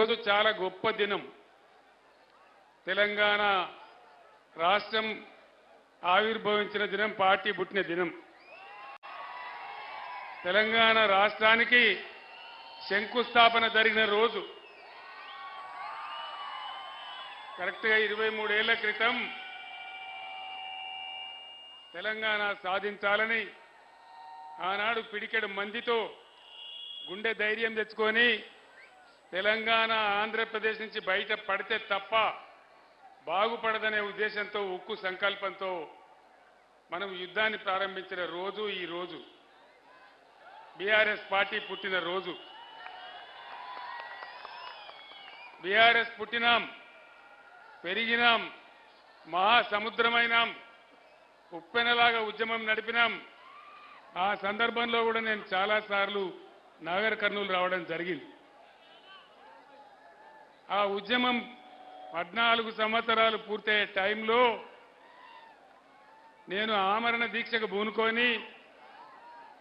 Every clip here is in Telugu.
ఈరోజు చాలా గొప్ప దినం. తెలంగాణ రాష్ట్రం ఆవిర్భవించిన దినం పార్టీ పుట్టిన దినం. తెలంగాణ రాష్ట్రానికి శంకుస్థాపన జరిగిన రోజు. కరెక్ట్గా ఇరవై మూడేళ్ళ క్రితం తెలంగాణ సాధించాలని ఆనాడు పిడికెడు మందితో గుండె ధైర్యం తెచ్చుకొని తెలంగాణ ఆంధ్రప్రదేశ్ నుంచి బయట పడితే తప్ప బాగుపడదనే ఉద్దేశంతో ఉక్కు సంకల్పంతో మనం యుద్ధాన్ని ప్రారంభించిన రోజు ఈ రోజు. బీఆర్ఎస్ పార్టీ పుట్టిన రోజు. బీఆర్ఎస్ పుట్టినాం పెరిగినాం మహాసముద్రమైనాం ఉప్పెనలాగా ఉద్యమం నడిపినాం. ఆ సందర్భంలో కూడా నేను చాలాసార్లు నాగర్ కర్నూలు రావడం జరిగింది. ఆ ఉద్యమం పద్నాలుగు సంవత్సరాలు పూర్తయ్యే టైంలో నేను ఆమరణ దీక్షకు పూనుకొని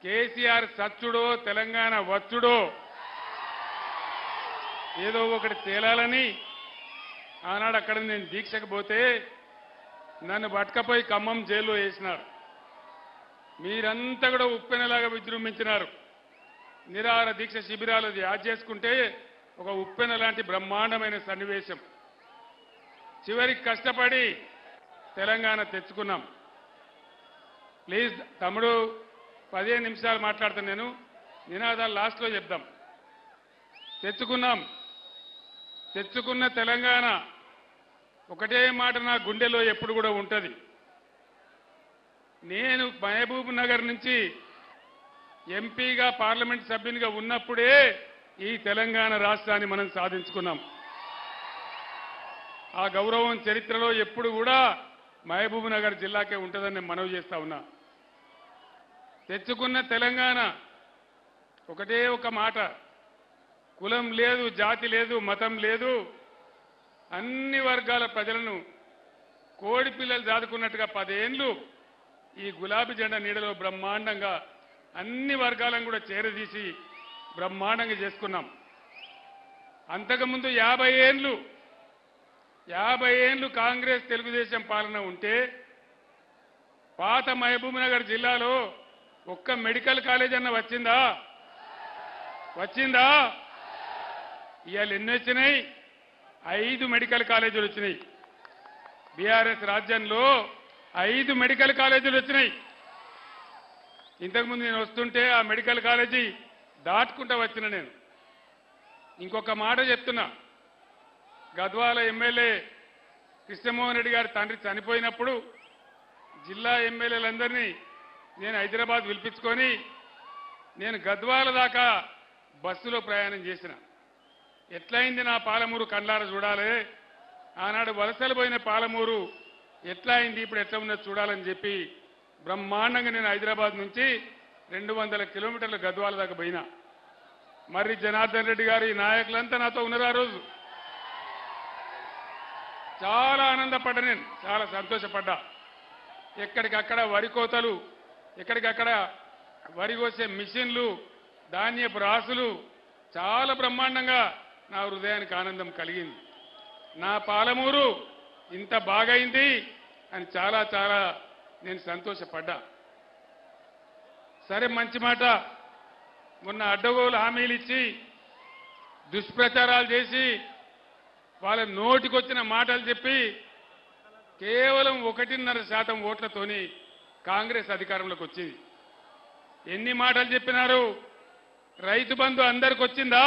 కేసీఆర్ సచ్చుడో తెలంగాణ వచ్చుడో ఏదో ఒకటి తేలాలని ఆనాడు అక్కడ నేను దీక్షకు పోతే నన్ను పట్టుకపోయి ఖమ్మం జైల్లో వేసినారు. మీరంతా కూడా ఉప్పెనలాగా విజృంభించినారు. నిరాహార దీక్ష శిబిరాలు యాద్ చేసుకుంటే ఒక ఉప్పెన లాంటి బ్రహ్మాండమైన సన్నివేశం. చివరికి కష్టపడి తెలంగాణ తెచ్చుకున్నాం. ప్లీజ్ తమ్ముడు పదిహేను నిమిషాలు మాట్లాడతాను నేను. నినాదాలు లాస్ట్లో చెప్దాం. తెచ్చుకున్నాం. తెచ్చుకున్న తెలంగాణ ఒకటే మాట నా గుండెలో ఎప్పుడు కూడా ఉంటుంది. నేను మహబూబ్ నగర్ నుంచి ఎంపీగా పార్లమెంట్ సభ్యునిగా ఉన్నప్పుడే ఈ తెలంగాణ రాష్ట్రాన్ని మనం సాధించుకున్నాం. ఆ గౌరవం చరిత్రలో ఎప్పుడు కూడా మహబూబ్ నగర్ జిల్లాకే ఉంటుందని నేను మనవి చేస్తా ఉన్నా. తెచ్చుకున్న తెలంగాణ ఒకటే ఒక మాట. కులం లేదు జాతి లేదు మతం లేదు. అన్ని వర్గాల ప్రజలను కోడి పిల్లలు దాదుకున్నట్టుగా పదేండ్లు ఈ గులాబీ జెండా నీడలో బ్రహ్మాండంగా అన్ని వర్గాలను కూడా చేరదీసి బ్రహ్మాండంగా చేసుకున్నాం. అంతకుముందు యాభై ఏండ్లు యాభై ఏండ్లు కాంగ్రెస్ తెలుగుదేశం పాలన ఉంటే పాత మహబూబ్నగర్ జిల్లాలో ఒక్క మెడికల్ కాలేజ్ అన్న వచ్చిందా? వచ్చిందా? ఇవాళ ఎన్ని వచ్చినాయి? ఐదు మెడికల్ కాలేజీలు వచ్చినాయి. బీఆర్ఎస్ రాజ్యంలో ఐదు మెడికల్ కాలేజీలు వచ్చినాయి. ఇంతకుముందు నేను వస్తుంటే ఆ మెడికల్ కాలేజీ దాటుకుంటా వచ్చిన నేను. ఇంకొక మాట చెప్తున్నా. గద్వాల ఎమ్మెల్యే కృష్ణమోహన్ రెడ్డి గారి తండ్రి చనిపోయినప్పుడు జిల్లా ఎమ్మెల్యేలందరినీ నేను హైదరాబాద్ పిలిపించుకొని నేను గద్వాల దాకా బస్సులో ప్రయాణం చేసిన. ఎట్లయింది నా పాలమూరు కండ్లార చూడాలి? ఆనాడు వలసలు పోయిన పాలమూరు ఎట్లా అయింది ఇప్పుడు ఎట్లా ఉన్నది చూడాలని చెప్పి బ్రహ్మాండంగా నేను హైదరాబాద్ నుంచి రెండు వందల కిలోమీటర్ల గద్వాల దాకా పోయినా. మరి జనార్దన్ రెడ్డి గారు ఈ నాయకులంతా నాతో ఉన్నారు ఆ రోజు. చాలా ఆనందపడ్డా నేను చాలా సంతోషపడ్డా. ఎక్కడికక్కడ వరి కోతలు ఎక్కడికక్కడ వరి కోసే మిషన్లు ధాన్యపు రాసులు చాలా బ్రహ్మాండంగా నా హృదయానికి ఆనందం కలిగింది. నా పాలమూరు ఇంత బాగైంది అని చాలా చాలా నేను సంతోషపడ్డా. సరే మంచి మాట. మొన్న అడ్డగోలు హామీలు ఇచ్చి దుష్ప్రచారాలు చేసి వాళ్ళ నోటికొచ్చిన మాటలు చెప్పి కేవలం ఒకటిన్నర శాతం ఓట్లతోని కాంగ్రెస్ అధికారంలోకి వచ్చింది. ఎన్ని మాటలు చెప్పినారు? రైతు బంధు అందరికి వచ్చిందా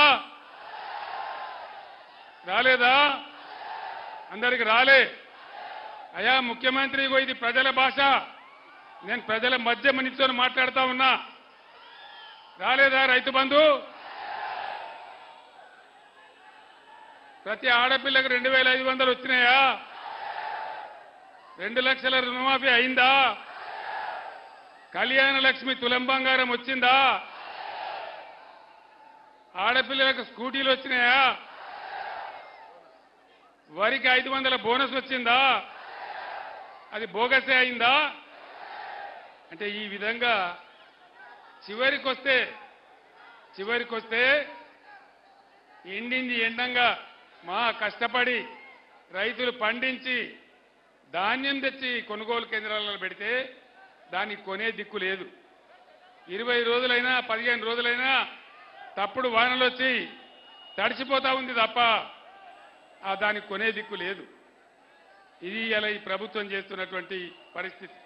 రాలేదా? అందరికి రాలే. అయా ముఖ్యమంత్రి ఇది ప్రజల భాష. నేను ప్రజల మధ్య నిల్చొని మాట్లాడుతా ఉన్నా. రాలేదా రైతు బంధు? ప్రతి ఆడపిల్లకు రెండు వేల ఐదు వందలు వచ్చినాయా? రెండు లక్షల రుణమాఫీ అయిందా? కళ్యాణ లక్ష్మి తులం బంగారం వచ్చిందా? ఆడపిల్లలకు స్కూటీలు వచ్చినాయా? వరికి ఐదు వందల బోనస్ వచ్చిందా? అది బోగసే అయిందా? అంటే ఈ విధంగా చివరికొస్తే చివరికొస్తే ఎండింది ఎండంగా మా కష్టపడి రైతులు పండించి ధాన్యం తెచ్చి కొనుగోలు కేంద్రాలలో పెడితే దానికి కొనే దిక్కు లేదు. ఇరవై రోజులైనా పదిహేను రోజులైనా తప్పుడు వానలు వచ్చి తడిచిపోతా ఉంది తప్ప ఆ దానికి కొనే దిక్కు లేదు. ఇది ఇలా ఈ ప్రభుత్వం చేస్తున్నటువంటి పరిస్థితి.